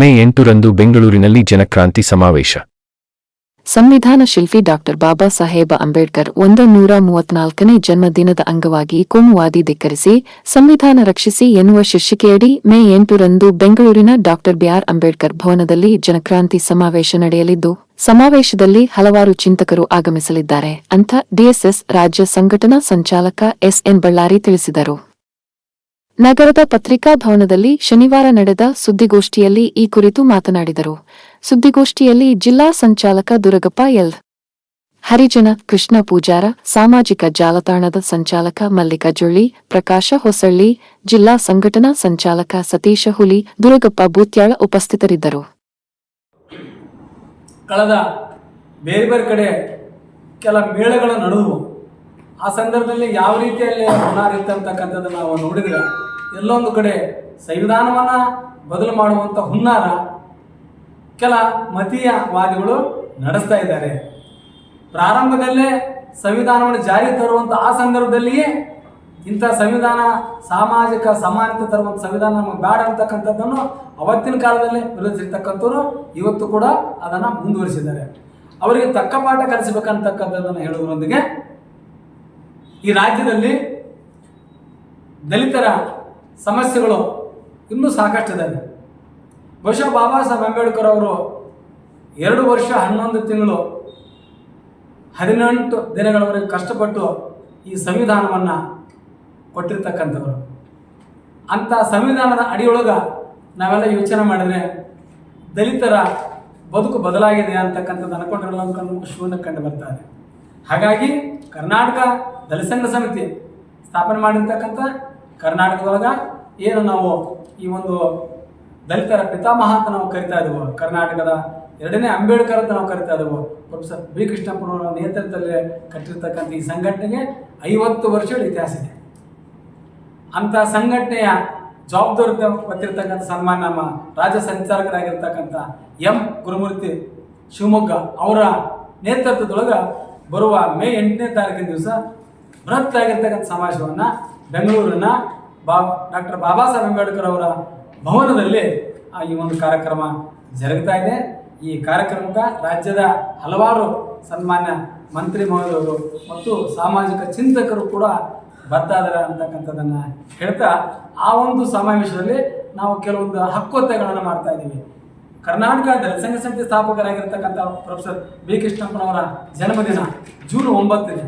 ಮೇ ಎಂಟರಂದು ಬೆಂಗಳೂರಿನಲ್ಲಿ ಜನಕ್ರಾಂತಿ ಸಮಾವೇಶ. ಸಂವಿಧಾನ ಶಿಲ್ಪಿ ಡಾಕ್ಟರ್ ಬಾಬಾ ಸಾಹೇಬ ಅಂಬೇಡ್ಕರ್ ಒಂದ ನೂರ ಮೂವತ್ನಾಲ್ಕನೇ ಜನ್ಮದಿನದ ಅಂಗವಾಗಿ ಕೋಮುವಾದಿ ಧಿಕ್ಕರಿಸಿ, ಸಂವಿಧಾನ ರಕ್ಷಿಸಿ ಎನ್ನುವ ಶೀರ್ಷಿಕೆಯಡಿ ಮೇ ಎಂಟರಂದು ಬೆಂಗಳೂರಿನ ಡಾಕ್ಟರ್ ಬಿಆರ್ ಅಂಬೇಡ್ಕರ್ ಭವನದಲ್ಲಿ ಜನಕ್ರಾಂತಿ ಸಮಾವೇಶ ನಡೆಯಲಿದ್ದು, ಸಮಾವೇಶದಲ್ಲಿ ಹಲವಾರು ಚಿಂತಕರು ಆಗಮಿಸಲಿದ್ದಾರೆ ಅಂತ ಡಿಎಸ್ಎಸ್ ರಾಜ್ಯ ಸಂಘಟನಾ ಸಂಚಾಲಕ ಎಸ್ಎನ್ ಬಳ್ಳಾರಿ ತಿಳಿಸಿದರು. ನಗರದ ಪತ್ರಿಕಾ ಭವನದಲ್ಲಿ ಶನಿವಾರ ನಡೆದ ಸುದ್ದಿಗೋಷ್ಠಿಯಲ್ಲಿ ಈ ಕುರಿತು ಮಾತನಾಡಿದರು. ಸುದ್ದಿಗೋಷ್ಠಿಯಲ್ಲಿ ಜಿಲ್ಲಾ ಸಂಚಾಲಕ ದುರಗಪ್ಪ ಎಲ್. ಹರಿಜನ ಕೃಷ್ಣ ಪೂಜಾರ, ಸಾಮಾಜಿಕ ಜಾಲತಾಣದ ಸಂಚಾಲಕ ಮಲ್ಲಿಕಾಜುಳ್ಳಿ ಪ್ರಕಾಶ ಹೊಸಳ್ಳಿ, ಜಿಲ್ಲಾ ಸಂಘಟನಾ ಸಂಚಾಲಕ ಸತೀಶ ಹುಲಿ, ದುರಗಪ್ಪ ಬೂತ್ಯಾಳ ಉಪಸ್ಥಿತರಿದ್ದರು. ಕಳೆದ ಬೇರೆ ಬೇರೆ ಕಡೆ ಕೆಲ ಮೇಳಗಳ ನಡೆದವು ಆ ಸಂದರ್ಭದಲ್ಲಿ ಯಾವ ರೀತಿಯಲ್ಲಿ ಹುನ್ನಾರ ಇತ್ತಂತಕ್ಕಂಥದ್ದು ನಾವು ನೋಡಿದ್ರೆ ಎಲ್ಲೊಂದು ಕಡೆ ಸಂವಿಧಾನವನ್ನು ಬದಲು ಮಾಡುವಂಥ ಹುನ್ನಾರ ಕೆಲ ಮತೀಯವಾದಿಗಳು ನಡೆಸ್ತಾ ಇದ್ದಾರೆ. ಪ್ರಾರಂಭದಲ್ಲೇ ಸಂವಿಧಾನವನ್ನು ಜಾರಿ ತರುವಂಥ ಆ ಸಂದರ್ಭದಲ್ಲಿಯೇ ಇಂಥ ಸಂವಿಧಾನ, ಸಾಮಾಜಿಕ ಸಮಾನತೆ ತರುವಂಥ ಸಂವಿಧಾನ ನಮಗೆ ಬೇಡ ಅಂತಕ್ಕಂಥದ್ದನ್ನು ಅವತ್ತಿನ ಕಾಲದಲ್ಲಿ ವಿರೋಧಿಸಿರ್ತಕ್ಕಂಥವ್ರು ಇವತ್ತು ಕೂಡ ಅದನ್ನು ಮುಂದುವರಿಸಿದ್ದಾರೆ. ಅವರಿಗೆ ತಕ್ಕ ಪಾಠ ಕಲಿಸಬೇಕಂತಕ್ಕಂಥದ್ದನ್ನು ಹೇಳುವುದರೊಂದಿಗೆ ಈ ರಾಜ್ಯದಲ್ಲಿ ದಲಿತರ ಸಮಸ್ಯೆಗಳು ಇನ್ನೂ ಸಾಕಷ್ಟಿದ್ದಾವೆ. ಬಹುಶಃ ಬಾಬಾ ಸಾಹೇಬ್ ಅಂಬೇಡ್ಕರ್ ಅವರು ಎರಡು ವರ್ಷ ಹನ್ನೊಂದು ತಿಂಗಳು ಹದಿನೆಂಟು ದಿನಗಳವರೆಗೆ ಕಷ್ಟಪಟ್ಟು ಈ ಸಂವಿಧಾನವನ್ನು ಕೊಟ್ಟಿರ್ತಕ್ಕಂಥವ್ರು. ಅಂಥ ಸಂವಿಧಾನದ ಅಡಿಯೊಳಗೆ ನಾವೆಲ್ಲ ಯೋಚನೆ ಮಾಡಿದ್ರೆ ದಲಿತರ ಬದುಕು ಬದಲಾಗಿದೆ ಅಂತಕ್ಕಂಥದ್ದು ಅನ್ಕೊಂಡಿರಲ್ಲ ಅನ್ಕೊಂಡು ಶೂನ್ಯ ಕಂಡು ಬರ್ತಾರೆ ಹಾಗಾಗಿ ಕರ್ನಾಟಕ ದಲಿತ ಸಂಘ ಸಮಿತಿ ಸ್ಥಾಪನೆ ಮಾಡಿರ್ತಕ್ಕಂಥ ಕರ್ನಾಟಕದೊಳಗೆ ಏನು ನಾವು ಈ ಒಂದು ದಲಿತರ ಪಿತಾಮಹ ಅಂತ ನಾವು ಕರಿತಾ ಇದ್ದೀವೋ ಕರ್ನಾಟಕದ ಎರಡನೇ ಅಂಬೇಡ್ಕರ್ ಅಂತ ನಾವು ಕರಿತಾ ಇದ್ದೀವೋ ಪ್ರೊಫೆಸರ್ ಬಿ ಕೃಷ್ಣಪ್ಪನವರ ನೇತೃತ್ವದಲ್ಲಿ ಕಟ್ಟಿರ್ತಕ್ಕಂಥ ಈ ಸಂಘಟನೆಗೆ ಐವತ್ತು ವರ್ಷಗಳ ಇತಿಹಾಸ ಇದೆ. ಅಂಥ ಸಂಘಟನೆಯ ಜವಾಬ್ದಾರಿತ ಹೊತ್ತಿರ್ತಕ್ಕಂಥ ಸನ್ಮಾನ ನಮ್ಮ ರಾಜ್ಯ ಸಂಚಾಲಕರಾಗಿರ್ತಕ್ಕಂಥ ಎಂ. ಗುರುಮೂರ್ತಿ ಶಿವಮೊಗ್ಗ ಅವರ ನೇತೃತ್ವದೊಳಗೆ ಬರುವ ಮೇ ಎಂಟನೇ ತಾರೀಕಿನ ದಿವಸ ಬೃಹತ್ ಆಗಿರ್ತಕ್ಕಂಥ ಸಮಾವೇಶವನ್ನು ಬೆಂಗಳೂರಿನ ಬಾ, ಡಾಕ್ಟರ್ ಬಾಬಾ ಸಾಹೇಬ್ ಅಂಬೇಡ್ಕರ್ ಅವರ ಭವನದಲ್ಲಿ ಈ ಒಂದು ಕಾರ್ಯಕ್ರಮ ಜರುಗ್ತಾ ಇದೆ. ಈ ಕಾರ್ಯಕ್ರಮಕ್ಕೆ ರಾಜ್ಯದ ಹಲವಾರು ಸನ್ಮಾನ್ಯ ಮಂತ್ರಿ ಮಹೋದಯರು ಮತ್ತು ಸಾಮಾಜಿಕ ಚಿಂತಕರು ಕೂಡ ಬರ್ತಾ ಇದ್ದಾರೆ ಅಂತಕ್ಕಂಥದ್ದನ್ನು ಹೇಳ್ತಾ, ಆ ಒಂದು ಸಮಾವೇಶದಲ್ಲಿ ನಾವು ಕೆಲವೊಂದು ಹಕ್ಕೊತ್ತೆಗಳನ್ನು ಮಾಡ್ತಾ ಇದ್ದೀವಿ. ಕರ್ನಾಟಕ ಸಂಘ ಸಮಿತಿ ಸ್ಥಾಪಕರಾಗಿರ್ತಕ್ಕಂಥ ಪ್ರೊಫೆಸರ್ ಬಿ ಕೃಷ್ಣಪ್ಪನವರ ಜನ್ಮದಿನ ಜೂನ್ ಒಂಬತ್ತನೇ.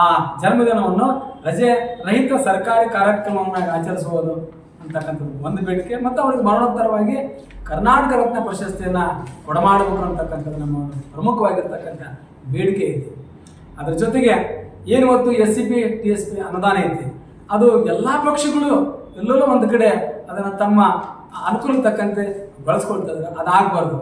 ಆ ಜನ್ಮದಿನವನ್ನು ರಜೆ ರಹಿತ ಸರ್ಕಾರಿ ಕಾರ್ಯಕ್ರಮವನ್ನಾಗಿ ಆಚರಿಸುವುದು ಅಂತಕ್ಕಂಥದ್ದು. ಒಂದು ಬೇಡಿಕೆ ಮತ್ತು ಅವರಿಗೆ ಮರಣೋತ್ತರವಾಗಿ ಕರ್ನಾಟಕ ರತ್ನ ಪ್ರಶಸ್ತಿಯನ್ನು ಕೊಡಮಾಡಬೇಕು ಅಂತಕ್ಕಂಥದ್ದು ನಮ್ಮ ಪ್ರಮುಖವಾಗಿರ್ತಕ್ಕಂಥ ಬೇಡಿಕೆ ಇದೆ. ಅದರ ಜೊತೆಗೆ ಏನು ಇವತ್ತು S C P T S P ಅನುದಾನ ಐತಿ, ಅದು ಎಲ್ಲ ಪಕ್ಷಗಳು ಎಲ್ಲರೂ ಒಂದು ಕಡೆ ಅದನ್ನು ತಮ್ಮ ಅನುಕೂಲ ತಕ್ಕಂತೆ ಬಳಸ್ಕೊಳ್ತಾ ಅದಾಗಬಾರ್ದು.